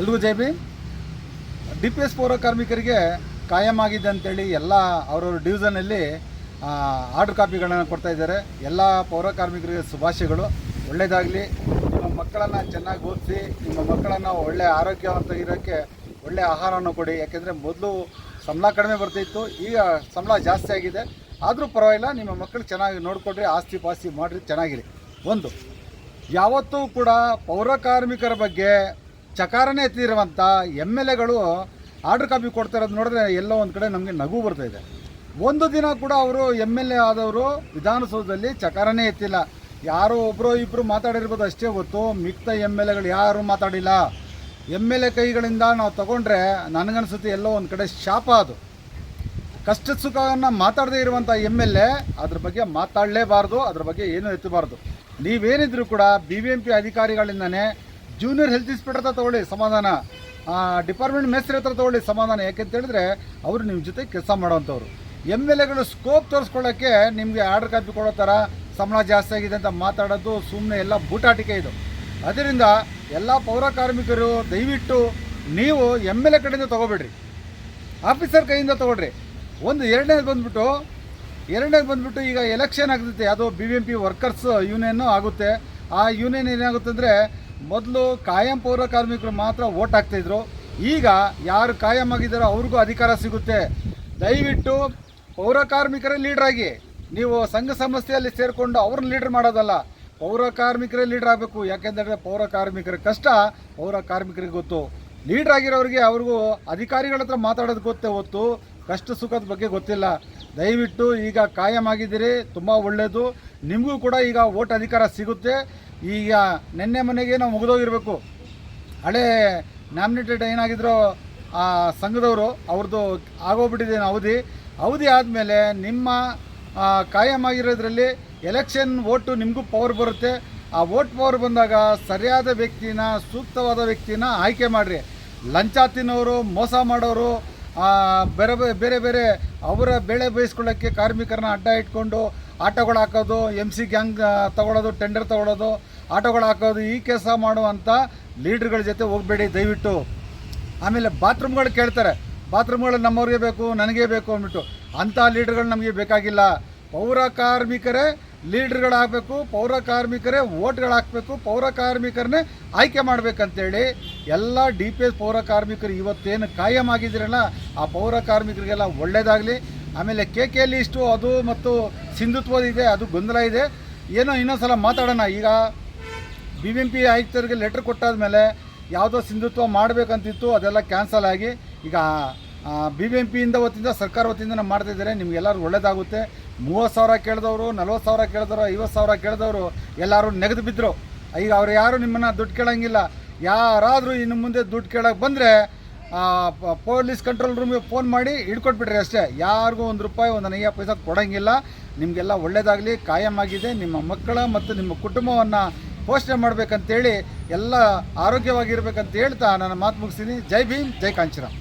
ಎಲ್ರಿಗೂ ಜೈ B D P S ಪೌರ ಕಾರ್ಮಿಕರಿಗೆ ಕಾಯಂ ಆಗಿದೆ ಅಂತೇಳಿ ಎಲ್ಲ ಅವರವ್ರ ಡಿವಿಷನಲ್ಲಿ ಆರ್ಡರ್ ಕಾಪಿಗಳನ್ನು ಕೊಡ್ತಾ ಇದ್ದಾರೆ. ಎಲ್ಲ ಪೌರ ಕಾರ್ಮಿಕರಿಗೆ ಶುಭಾಶಯಗಳು. ಒಳ್ಳೆಯದಾಗಲಿ ನಿಮ್ಮ ಮಕ್ಕಳನ್ನು ಚೆನ್ನಾಗಿ ಓದಿಸಿ, ನಿಮ್ಮ ಮಕ್ಕಳನ್ನು ಒಳ್ಳೆಯ ಆರೋಗ್ಯವಂತ ಇರೋಕ್ಕೆ ಒಳ್ಳೆಯ ಆಹಾರವನ್ನು ಕೊಡಿ. ಯಾಕೆಂದರೆ ಮೊದಲು ಸಂಬಳ ಕಡಿಮೆ ಬರ್ತಿತ್ತು ಈಗ ಸಂಬಳ ಜಾಸ್ತಿ ಆಗಿದೆ. ಆದರೂ ಪರವಾಗಿಲ್ಲ, ನಿಮ್ಮ ಮಕ್ಕಳು ಚೆನ್ನಾಗಿ ನೋಡಿಕೊಡ್ರಿ ಆಸ್ತಿ ಪಾಸ್ತಿ ಮಾಡಿರಿ, ಚೆನ್ನಾಗಿರಿ. ಒಂದು, ಯಾವತ್ತೂ ಕೂಡ ಪೌರ ಕಾರ್ಮಿಕರ ಬಗ್ಗೆ ಚಕಾರನೇ ಎತ್ತಿರುವಂಥ ಎಂ ಎಲ್ ಎಗಳು ಆರ್ಡರ್ ಕಾಪಿ ಕೊಡ್ತಾ ಇರೋದು ನೋಡಿದ್ರೆ ಎಲ್ಲೋ ಒಂದು ಕಡೆ ನಮಗೆ ನಗು ಬರ್ತಾ ಇದೆ ಒಂದು ದಿನ ಕೂಡ ಅವರು ಎಂ ಎಲ್ ಎ ಆದವರು ವಿಧಾನಸೌಧದಲ್ಲಿ ಚಕಾರನೇ ಎತ್ತಿಲ್ಲ. ಯಾರೋ ಒಬ್ಬರು ಇಬ್ಬರು ಮಾತಾಡಿರ್ಬೋದು ಅಷ್ಟೇ ಗೊತ್ತು. ಮಿಕ್ತ ಎಂ ಎಲ್ ಎಗಳು ಯಾರೂ ಮಾತಾಡಿಲ್ಲ. ಎಂ ಎಲ್ ಎ ಕೈಗಳಿಂದ ನಾವು ತಗೊಂಡ್ರೆ ನನಗನ್ಸುತ್ತೆ ಎಲ್ಲೋ ಒಂದು ಕಡೆ ಶಾಪ ಅದು. ಕಷ್ಟ ಸುಖವನ್ನು ಮಾತಾಡದೇ ಇರುವಂಥ ಎಂ ಎಲ್ ಎ ಅದ್ರ ಬಗ್ಗೆ ಮಾತಾಡಲೇಬಾರ್ದು, ಅದ್ರ ಬಗ್ಗೆ ಏನೂ ಎತ್ತಬಾರ್ದು. ನೀವೇನಿದ್ರು ಕೂಡ ಬಿ ಬಿ ಎಂ ಪಿ ಅಧಿಕಾರಿಗಳಿಂದನೇ ಜೂನಿಯರ್ ಹೆಲ್ತ್ ಇನ್ಸ್ಪೆಕ್ಟರ್ ಹತ್ರ ತೊಗೊಳ್ಳಿ ಸಮಾಧಾನ. ಡಿಪಾರ್ಟ್ಮೆಂಟ್ ಮೇಸ್ತ್ರಿ ಹತ್ರ ತೊಗೊಳ್ಳಿ ಸಮಾಧಾನ. ಯಾಕೆಂತ ಹೇಳಿದ್ರೆ ಅವರು ನಿಮ್ಮ ಜೊತೆ ಕೆಲಸ ಮಾಡೋವಂಥವ್ರು ಎಂ ಎಲ್ ಎಗಳು ಸ್ಕೋಪ್ ತೋರಿಸ್ಕೊಳ್ಳೋಕ್ಕೆ ನಿಮಗೆ ಆರ್ಡರ್ ಕಾಪಿ ಕೊಡೋ ಥರ ಸಂಬಳ ಜಾಸ್ತಿ ಆಗಿದೆ ಅಂತ ಮಾತಾಡೋದು ಸುಮ್ಮನೆ ಎಲ್ಲ ಬೂಟಾಟಿಕೆ ಇದು. ಅದರಿಂದ ಎಲ್ಲ ಪೌರ ಕಾರ್ಮಿಕರು ದಯವಿಟ್ಟು ನೀವು ಎಂ ಎಲ್ ಎ ಕಡೆಯಿಂದ ತೊಗೋಬೇಡ್ರಿ. ಆಫೀಸರ್ ಕೈಯಿಂದ ತೊಗೊಳ್ರಿ. ಒಂದು ಎರಡನೇದು ಬಂದುಬಿಟ್ಟು ಎರಡನೇದು ಬಂದುಬಿಟ್ಟು ಈಗ ಎಲೆಕ್ಷನ್ ಆಗ್ತೈತೆ. ಅದು B B M P workers union ಆಗುತ್ತೆ. ಆ ಯೂನಿಯನ್ ಏನಾಗುತ್ತೆ ಅಂದರೆ ಮೊದಲು ಕಾಯಂ ಪೌರ ಕಾರ್ಮಿಕರು ಮಾತ್ರ ಓಟ್ ಹಾಕ್ತಾಯಿದ್ರು ಈಗ ಯಾರು ಕಾಯಂ ಆಗಿದ್ದಾರೋ ಅವ್ರಿಗೂ ಅಧಿಕಾರ ಸಿಗುತ್ತೆ. ದಯವಿಟ್ಟು ಪೌರ ಕಾರ್ಮಿಕರೇ ಆಗಿ. ನೀವು ಸಂಘ ಸಂಸ್ಥೆಯಲ್ಲಿ ಸೇರಿಕೊಂಡು ಅವ್ರನ್ನ ಲೀಡ್ರ್ ಮಾಡೋದಲ್ಲ. ಪೌರ ಕಾರ್ಮಿಕರೇ ಲೀಡರ್ ಆಗಬೇಕು. ಯಾಕೆಂದರೆ ಪೌರ ಕಾರ್ಮಿಕರ ಕಷ್ಟ ಪೌರ ಕಾರ್ಮಿಕರಿಗೆ ಗೊತ್ತು. ಲೀಡ್ರ್ ಆಗಿರೋರಿಗೆ ಅವ್ರಿಗೂ ಅಧಿಕಾರಿಗಳ ಹತ್ರ ಮಾತಾಡೋದು ಗೊತ್ತೇ ಹೊತ್ತು, ಕಷ್ಟ ಸುಖದ ಬಗ್ಗೆ ಗೊತ್ತಿಲ್ಲ. ದಯವಿಟ್ಟು ಈಗ ಕಾಯಂ ಆಗಿದ್ದೀರಿ. ತುಂಬ ಒಳ್ಳೆಯದು ನಿಮಗೂ ಕೂಡ ಈಗ ಓಟ್ ಅಧಿಕಾರ ಸಿಗುತ್ತೆ. ಈಗ ನಿನ್ನೆ ಮನೆಗೆ ನಾವು ಮುಗಿದೋಗಿರಬೇಕು. ಹಳೆ ನಾಮಿನೇಟೆಡ್ ಏನಾಗಿದ್ರು ಆ ಸಂಘದವರು ಅವ್ರದ್ದು ಆಗೋಗ್ಬಿಟ್ಟಿದೆ ಅವಧಿ. ಅವಧಿ ಆದಮೇಲೆ ನಿಮ್ಮ ಕಾಯಂ ಆಗಿರೋದ್ರಲ್ಲಿ ಎಲೆಕ್ಷನ್ ಓಟು ನಿಮಗೂ ಪವರ್ ಬರುತ್ತೆ. ಆ ವೋಟ್ ಪವರ್ ಬಂದಾಗ ಸರಿಯಾದ ವ್ಯಕ್ತಿನ, ಸೂಕ್ತವಾದ ವ್ಯಕ್ತಿನ ಆಯ್ಕೆ ಮಾಡಿರಿ. ಲಂಚ ತಿನ್ನೋರು, ಮೋಸ ಮಾಡೋರು ಬೇರೆ ಬೇರೆ ಬೇರೆ ಅವರ ಬೆಳೆ ಬೇಯಿಸ್ಕೊಳ್ಳೋಕ್ಕೆ ಕಾರ್ಮಿಕರನ್ನ ಅಡ್ಡ ಇಟ್ಕೊಂಡು ಆಟೋಗಳು ಹಾಕೋದು ಎಂ ಸಿ ಗ್ಯಾಂಗ್ ತಗೊಳ್ಳೋದು ಟೆಂಡರ್ ತಗೊಳ್ಳೋದು ಆಟೋಗಳು ಹಾಕೋದು, ಈ ಕೆಲಸ ಮಾಡುವಂಥ ಲೀಡ್ರ್ಗಳ ಜೊತೆ ಹೋಗಬೇಡಿ ದಯವಿಟ್ಟು. ಆಮೇಲೆ ಬಾತ್ರೂಮ್ಗಳು ಕೇಳ್ತಾರೆ, ಬಾತ್ರೂಮ್ಗಳು ನಮ್ಮವ್ರಿಗೆ ಬೇಕು, ನನಗೆ ಬೇಕು ಅಂದ್ಬಿಟ್ಟು. ಅಂಥ ಲೀಡ್ರ್ಗಳು ನಮಗೆ ಬೇಕಾಗಿಲ್ಲ. ಪೌರ ಕಾರ್ಮಿಕರೇ ಲೀಡ್ರ್ಗಳಾಗಬೇಕು ಪೌರ ಕಾರ್ಮಿಕರೇ ಓಟ್ಗಳು ಹಾಕಬೇಕು, ಪೌರ ಕಾರ್ಮಿಕರನ್ನೇ ಆಯ್ಕೆ ಮಾಡಬೇಕಂತೇಳಿ ಎಲ್ಲ ಡಿ ಪಿ ಎಸ್ ಪೌರ ಕಾರ್ಮಿಕರು ಇವತ್ತೇನು ಕಾಯಂ ಆಗಿದ್ದೀರಲ್ಲ, ಆ ಪೌರ ಕಾರ್ಮಿಕರಿಗೆಲ್ಲ ಒಳ್ಳೆಯದಾಗಲಿ ಆಮೇಲೆ ಕೆ ಕೆ ಲಿಸ್ಟು ಅದು ಮತ್ತು ಸಿಂಧುತ್ವದ ಇದೆ, ಅದು ಗೊಂದಲ ಇದೆ. ಏನೋ ಇನ್ನೊಂದು ಮಾತಾಡೋಣ. ಈಗ ಬಿ ಬಿ ಎಂ ಪಿ ಆಯುಕ್ತರಿಗೆ ಲೆಟ್ರ್ ಕೊಟ್ಟಾದ್ಮೇಲೆ ಯಾವುದೋ ಸಿಂಧುತ್ವ ಮಾಡಬೇಕಂತಿತ್ತು, ಅದೆಲ್ಲ ಕ್ಯಾನ್ಸಲ್ ಆಗಿ ಈಗ ಬಿ ಬಿ ಎಂ ಪಿಯಿಂದ ವತಿಯಿಂದ ಸರ್ಕಾರ ವತಿಯಿಂದ ನಾವು ಮಾಡ್ತಾ ಇದ್ದಾರೆ. ನಿಮ್ಗೆಲ್ಲರೂ ಒಳ್ಳೇದಾಗುತ್ತೆ. ಮೂವತ್ತು ಸಾವಿರ ಕೇಳಿದವರು, ನಲ್ವತ್ತು ಸಾವಿರ ಕೇಳಿದವರು, ಐವತ್ತು ಸಾವಿರ ಕೇಳಿದವರು, ಎಲ್ಲರೂ ನೆಗೆದು ಬಿದ್ದರು ಈಗ ಅವ್ರು ಯಾರು ನಿಮ್ಮನ್ನು ದುಡ್ಡು ಕೇಳೋಂಗಿಲ್ಲ. ಯಾರಾದರೂ ಇನ್ನು ಮುಂದೆ ದುಡ್ಡು ಕೇಳೋಕೆ ಬಂದರೆ ಪೊಲೀಸ್ ಕಂಟ್ರೋಲ್ ರೂಮಿಗೆ ಫೋನ್ ಮಾಡಿ ಹಿಡ್ಕೊಟ್ಬಿಟ್ರಿ ಅಷ್ಟೇ. ಯಾರಿಗೂ ಒಂದು ರೂಪಾಯಿ, ಒಂದು ನಯ್ಯ ಪೈಸಾ ಕೊಡೋಂಗಿಲ್ಲ. ನಿಮಗೆಲ್ಲ ಒಳ್ಳೆಯದಾಗಲಿ ಕಾಯಂ ಆಗಿದೆ. ನಿಮ್ಮ ಮಕ್ಕಳ ಮತ್ತು ನಿಮ್ಮ ಕುಟುಂಬವನ್ನು ಪೋಷಣೆ ಮಾಡಬೇಕಂತೇಳಿ, ಎಲ್ಲ ಆರೋಗ್ಯವಾಗಿರ್ಬೇಕಂತ ಹೇಳ್ತಾ ನನ್ನ ಮಾತು ಮುಗಿಸ್ತೀನಿ. ಜೈ ಭೀಮ್, ಜೈ ಕಾಂಚಿರಾಮ್.